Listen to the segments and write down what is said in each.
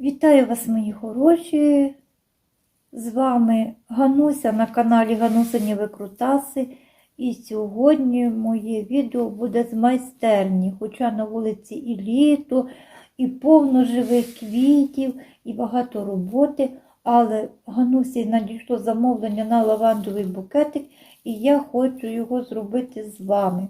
Вітаю вас, мої хороші! З вами Гануся на каналі Ганусині Викрутаси. І сьогодні моє відео буде з майстерні, хоча на вулиці і літо, і повно живих квітів, і багато роботи. Але Ганусі надійшло замовлення на лавандовий букетик, і я хочу його зробити з вами.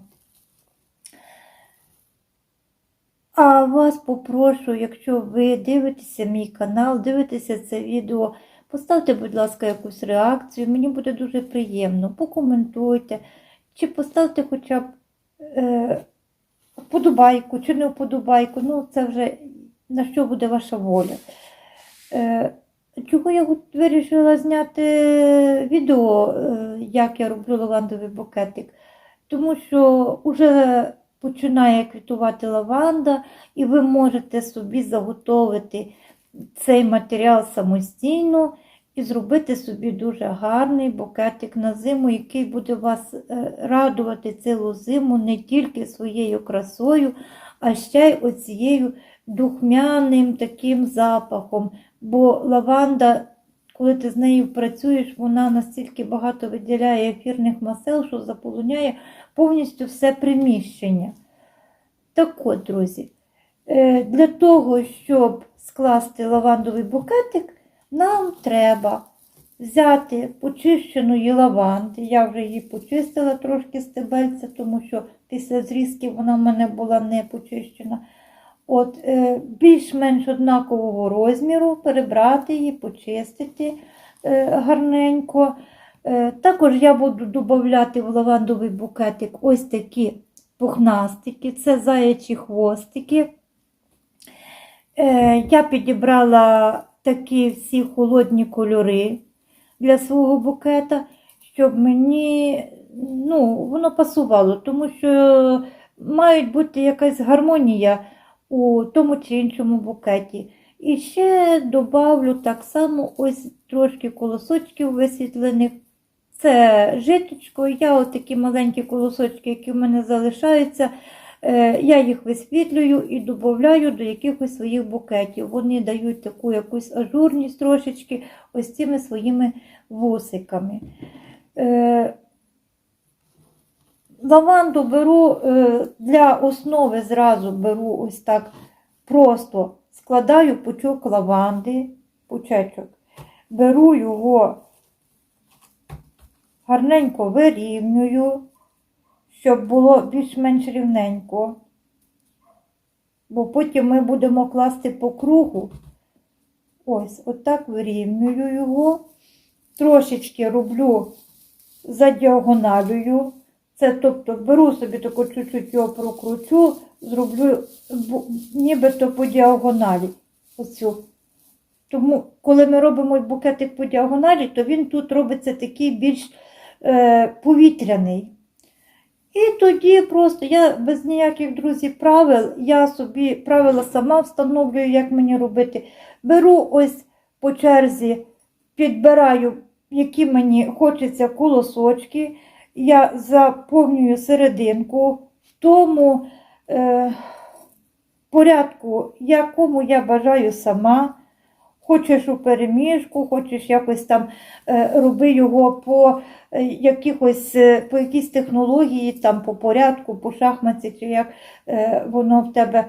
А вас попрошу, якщо ви дивитеся мій канал, дивитеся це відео, поставте, будь ласка, якусь реакцію. Мені буде дуже приємно. Покоментуйте, чи поставте хоча б е, вподобайку, чи не вподобайку. Ну, це вже на що буде ваша воля. Е, чого я вирішила зняти відео, е, як я роблю лавандовий букетик? Тому що вже починає квітувати лаванда, і ви можете собі заготовити цей матеріал самостійно і зробити собі дуже гарний букетик на зиму, який буде вас е, радувати цілу зиму не тільки своєю красою, а ще й оцією духмяним таким запахом. Бо лаванда, коли ти з нею працюєш, вона настільки багато виділяє ефірних масел, що заполоняє повністю все приміщення. Так от, друзі, е, для того, щоб скласти лавандовий букетик, нам треба взяти почищеної лаванди. Я вже її почистила трошки стебельця, тому що після зрізки вона в мене була не почищена. От, е, Більш-менш однакового розміру, перебрати її, почистити е, гарненько. Е, Також я буду додати в лавандовий букетик ось такі пухнастики, це заячі хвостики. Я підібрала такі всі холодні кольори для свого букета, щоб мені ну, воно пасувало, тому що мають бути якась гармонія у тому чи іншому букеті. І ще добавлю так само ось трошки колосочків висвітлених. Це житочко, я отакі маленькі колосочки, які в мене залишаються, е, я їх висвітлюю і додаю до якихось своїх букетів. Вони дають таку якусь ажурність трошечки ось цими своїми вусиками. Лаванду беру е, для основи зразу беру ось так просто складаю пучок лаванди, пучечок, беру його гарненько вирівнюю, щоб було більш-менш рівненько. Бо потім ми будемо класти по кругу. Ось, отак вирівнюю його. Трошечки роблю за діагоналію. Це тобто беру собі таку чуть-чуть його прокручу, зроблю нібито по діагоналі. Оцю. Тому, коли ми робимо букетик по діагоналі, то він тут робиться такий більш е, повітряний. І тоді просто я без ніяких друзів правил, я собі правила сама встановлюю, як мені робити. Беру ось по черзі, підбираю, які мені хочеться колосочки. Я заповнюю серединку в тому е, порядку, якому я бажаю сама. Хочеш у переміжку, хочеш якось там е, роби його по е, якихось, е, по якійсь технології, там по порядку, по шахматці, чи як воно в тебе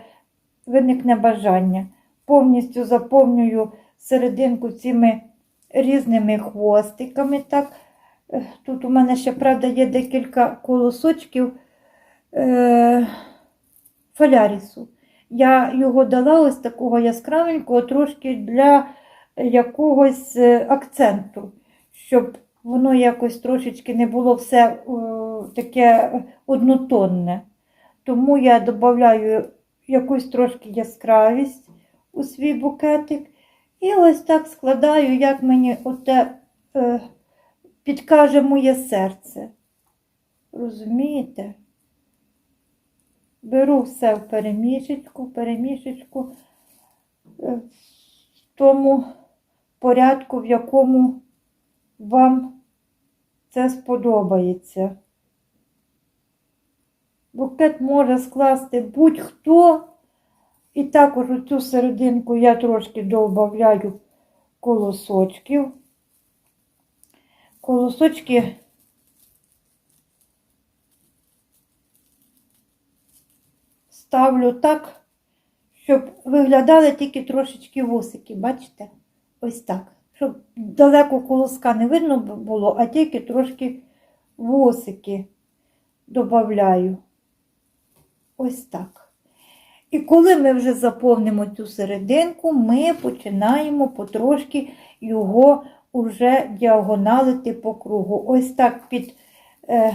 виникне бажання. Повністю заповнюю серединку цими різними хвостиками. Так. Е, Тут у мене ще, правда, є декілька колосочків е, фолярісу. Я його дала ось такого яскравенького трошки для якогось е, акценту, щоб воно якось трошечки не було все е, таке однотонне. Тому я додаю якусь трошки яскравість у свій букетик. І ось так складаю, як мені оте е, підкаже моє серце. Розумієте? Беру все в перемішечку, в перемішечку е, в тому порядку, в якому вам це сподобається. Букет може скласти будь-хто, І також у цю серединку я трошки додаю колосочків. Колосочки ставлю так, щоб виглядали тільки трошечки вусики, бачите? Ось так. Щоб далеко колоска не видно було, а тільки трошки вусики додаю. Ось так. І коли ми вже заповнимо цю серединку, ми починаємо потрошки його уже діагоналити по кругу. Ось так під е,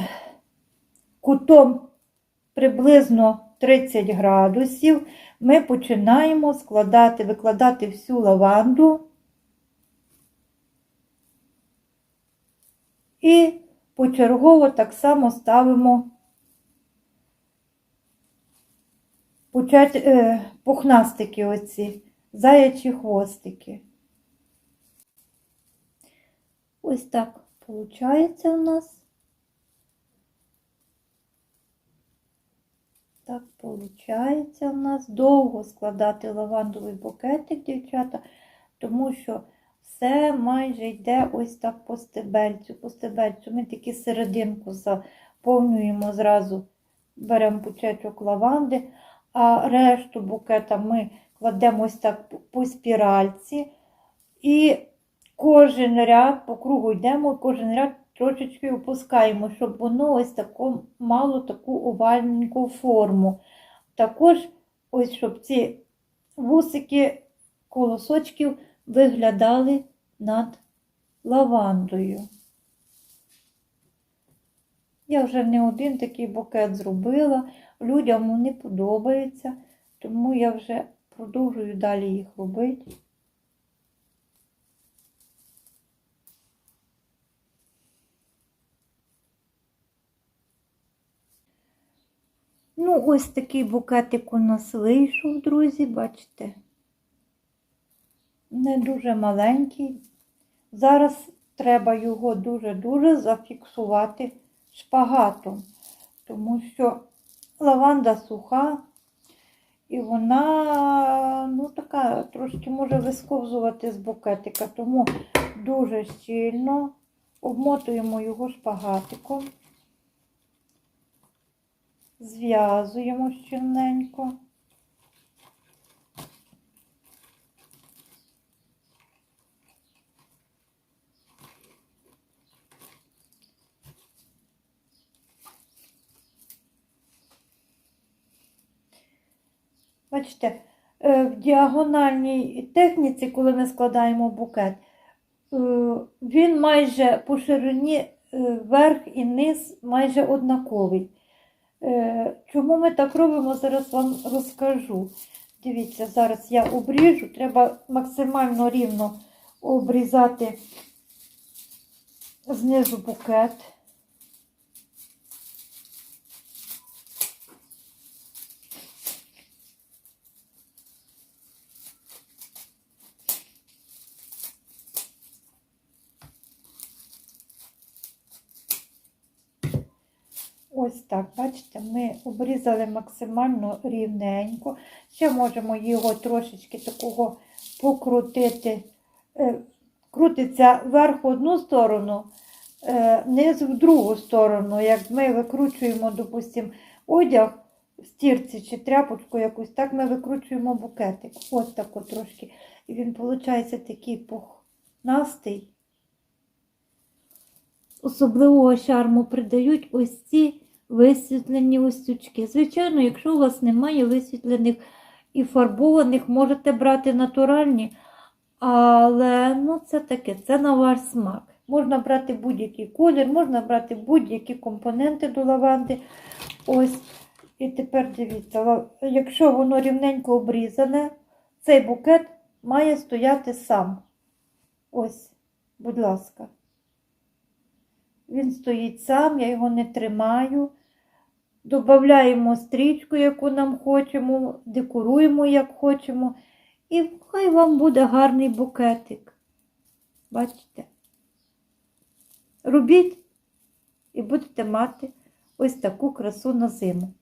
кутом приблизно 30 градусів ми починаємо складати, викладати всю лаванду. І почергово так само ставимо е, пухнастики оці, заячі хвостики. Ось так виходить у нас. Так виходить у нас довго складати лавандовий букетик, дівчата, тому що все майже йде ось так по стебельцю. По стебельцю. Ми таки серединку заповнюємо зразу, беремо пучечок лаванди, а решту букета ми кладемо ось так по- спіральці. І кожен ряд по кругу йдемо, кожен ряд трошечки опускаємо, щоб воно ось таку, мало таку овальненьку форму. Також, ось щоб ці вусики колосочків виглядали над лавандою. Я вже не один такий букет зробила, людям вони подобаються, тому я вже продовжую далі їх робити. Ну, ось такий букетик у нас вийшов, друзі, бачите. Не дуже маленький. Зараз треба його дуже-дуже зафіксувати шпагатом, тому що лаванда суха, і вона ну, така трошки може висковзувати з букетика, тому дуже щільно обмотуємо його шпагатиком. Зв'язуємо щільненько. Бачите, е, в діагональній техніці, коли ми складаємо букет, е, він майже по ширині е, верх і низ майже однаковий. Е, Чому ми так робимо, зараз вам розкажу. Дивіться, зараз я обріжу, треба максимально рівно обрізати знизу букет. Ось так, бачите, ми обрізали максимально рівненько. Ще можемо його трошечки такого покрутити. Е, Крутиться вверх в одну сторону, е, низ в другу сторону. Як ми викручуємо, допустимо, одяг стірці чи тряпочку якусь, так ми викручуємо букетик. Ось так от трошки. І він, виходить, такий пухнастий. Особливого шарму придають ось ці висвітлені остючки. Звичайно, якщо у вас немає висвітлених і фарбованих, можете брати натуральні, але ну, це таке, це на ваш смак. Можна брати будь-який колір, можна брати будь-які компоненти до лаванди. Ось. І тепер дивіться, якщо воно рівненько обрізане, цей букет має стояти сам. Ось, будь ласка. Він стоїть сам, я його не тримаю. Додаємо стрічку, яку нам хочемо, декоруємо, як хочемо. І хай вам буде гарний букетик. Бачите? Робіть і будете мати ось таку красу на зиму.